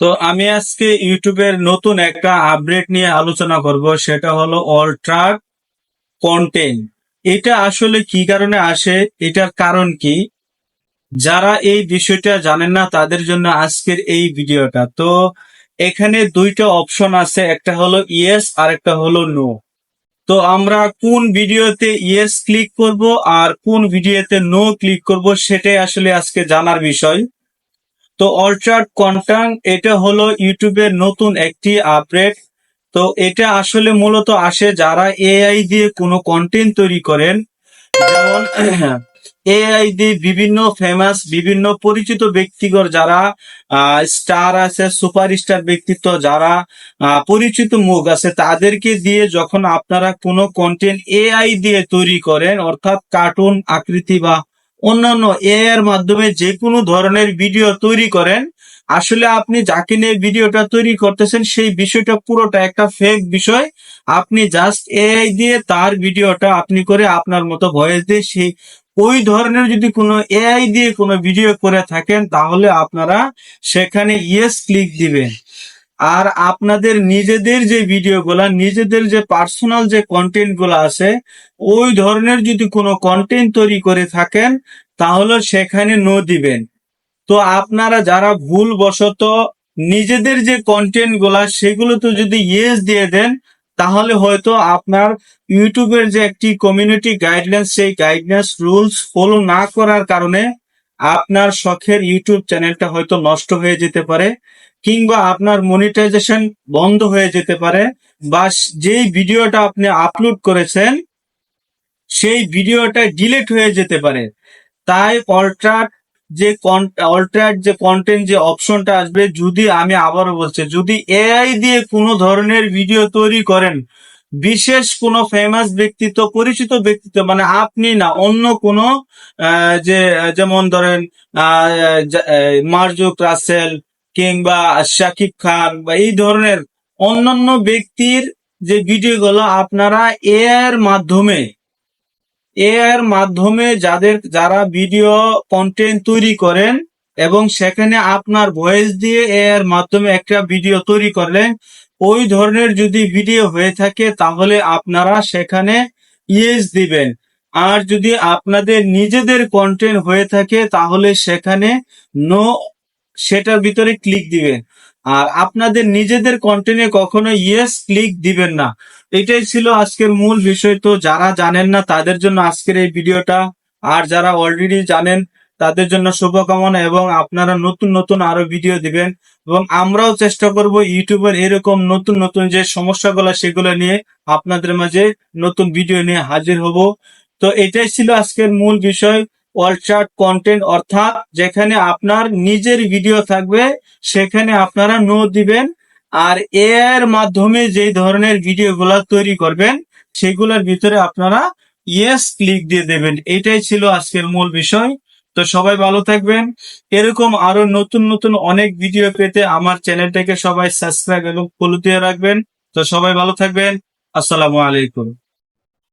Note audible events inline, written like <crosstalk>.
তো আমি আজকে ইউটিউবের নতুন একটা আপডেট নিয়ে আলোচনা করব, সেটা হলো অল ট্রাক কন্টেন্ট এটা আসলে কি কারণে আসে? এটার কারণ কি? যারা এই বিষয়টা জানেন না, তাদের জন্য আজকের এই ভিডিওটা। তো এখানে দুইটা অপশন আছে, একটা হলো ইয়েস আর একটা হলো নো তো আমরা কোন ভিডিওতে ইয়েস ক্লিক করব আর কোন ভিডিওতে নো ক্লিক করব, সেটাই আসলে আজকে জানার বিষয়। তো অল্টার্ড কন্টেন্ট এটা হলো ইউটিউবের নতুন একটি আপডেট। তো এটা আসলে মূলত আসে যারা এআই দিয়ে কোনো কন্টেন্ট তৈরি করেন। যেমন <clears throat> এআই দিয়ে বিভিন্ন ফেমাস বিভিন্ন পরিচিত ব্যক্তিগর যারা স্টার আছে সুপারস্টার ব্যক্তিত্ব যারা পরিচিত মুখ আছে, তাদেরকে দিয়ে যখন আপনারা কোনো কন্টেন্ট এআই দিয়ে তৈরি করেন, অর্থাৎ কার্টুন আকৃতি বা অন্যান্য এর মাধ্যমে যে কোনো ধরনের ভিডিও তৈরি করেন। আসলে আপনি যাকে নিয়ে ভিডিওটা তৈরি করতেছেন, সেই বিষয়টা পুরোটা একটা ফেক বিষয়। আপনি জাস্ট এআই দিয়ে তার ভিডিওটা আপনি করে আপনার মতো ভয়েস দিয়ে সেই, ওই ধরনের যদি কোনো এআই দিয়ে কোনো ভিডিও করে থাকেন, তাহলে আপনারা সেখানে ইয়েস ক্লিক দিবেন। আর আপনাদের নিজেদের যে ভিডিওগুলা নিজেদের যে পার্সোনাল যে কন্টেন্টগুলো আছে, ওই ধরনের যদি কোনো কন্টেন্ট তৈরি করে থাকেন, তাহলে সেখানে নো দিবেন। তো আপনারা যারা ভুল বশত নিজেদের যে কন্টেন্টগুলা, সেগুলো তো যদি ইয়েস দিয়ে দেন, তাহলে হয়তো আপনার ইউটিউবের যে একটি কমিউনিটি গাইডলাইন্স সেই গাইডলাইন্স রুলস ফলো না করার কারণে আপনার শখের ইউটিউব চ্যানেলটা হয়তো নষ্ট হয়ে যেতে পারে, কিংবা আপনার মনিটাইজেশন বন্ধ হয়ে যেতে পারে, বা যেই ভিডিওটা আপনি আপলোড করেছেন, সেই ভিডিওটা ডিলিট হয়ে যেতে পারে। তাই অল্ট্রাট যে অল্ট্রাট যে কন্টেন্ট যে অপশনটা আসবে, যদি আমি আবারও বলছি, যদি এআই দিয়ে কোনো ধরনের ভিডিও তৈরি করেন বিশেষ কোনো ফেমাস ব্যক্তিত্ব, পরিচিত ব্যক্তিত্ব মানে আপনি না, অন্য কোনো যে, যেমন ধরেন মার্জুক রাসেল কিংবা শাকিব খান বা এই ধরনের অন্যান্য ব্যক্তির যে ভিডিওগুলো আপনারা এর মাধ্যমে এর মাধ্যমে যাদের, যারা ভিডিও কন্টেন্ট তৈরি করেন এবং সেখানে আপনার ভয়েস দিয়ে এর মাধ্যমে একটা ভিডিও তৈরি করলেন ওই ধরনের যদি ভিডিও হয়ে থাকে, তাহলে আপনারা সেখানে ইয়েস দিবেন। আর যদি আপনাদের নিজেদের কন্টেন্ট হয়ে থাকে, তাহলে সেখানে নো সেটার ভিতরে ক্লিক দিবেন। আর আপনাদের নিজেদের কন্টেন্টে কখনো ইয়েস ক্লিক দিবেন না। এটাই ছিল আজকের মূল বিষয়। তো যারা জানেন না, তাদের জন্য আজকের এই ভিডিওটা আর যারা অলরেডি জানেন তাদের জন্য শুভকামনা এবং আপনারা নতুন নতুন আরও ভিডিও দিবেন। এবং আমরাও চেষ্টা করব ইউটিউবের এরকম নতুন নতুন যে সমস্যাগুলো, সেগুলো নিয়ে আপনাদের মাঝে নতুন ভিডিও নিয়ে হাজির হব। তো এটাই ছিল আজকের মূল বিষয় অলচার্ট কন্টেন্ট অর্থাৎ যেখানে আপনার নিজের ভিডিও থাকবে, সেখানে আপনারা নো দিবেন। আর এর মাধ্যমে যে ধরনের ভিডিও গুলা তৈরি করবেন, সেগুলোর ভিতরে আপনারা ইয়েস ক্লিক দিয়ে দেবেন। এটাই ছিল আজকের মূল বিষয়। তো সবাই ভালো থাকবেন। এরকম আরও নতুন নতুন অনেক ভিডিও পেতে আমার চ্যানেলটাকে সবাই সাবস্ক্রাইব এবং ফলো দিয়ে রাখবেন। তো সবাই ভালো থাকবেন। আসসালামু আলাইকুম।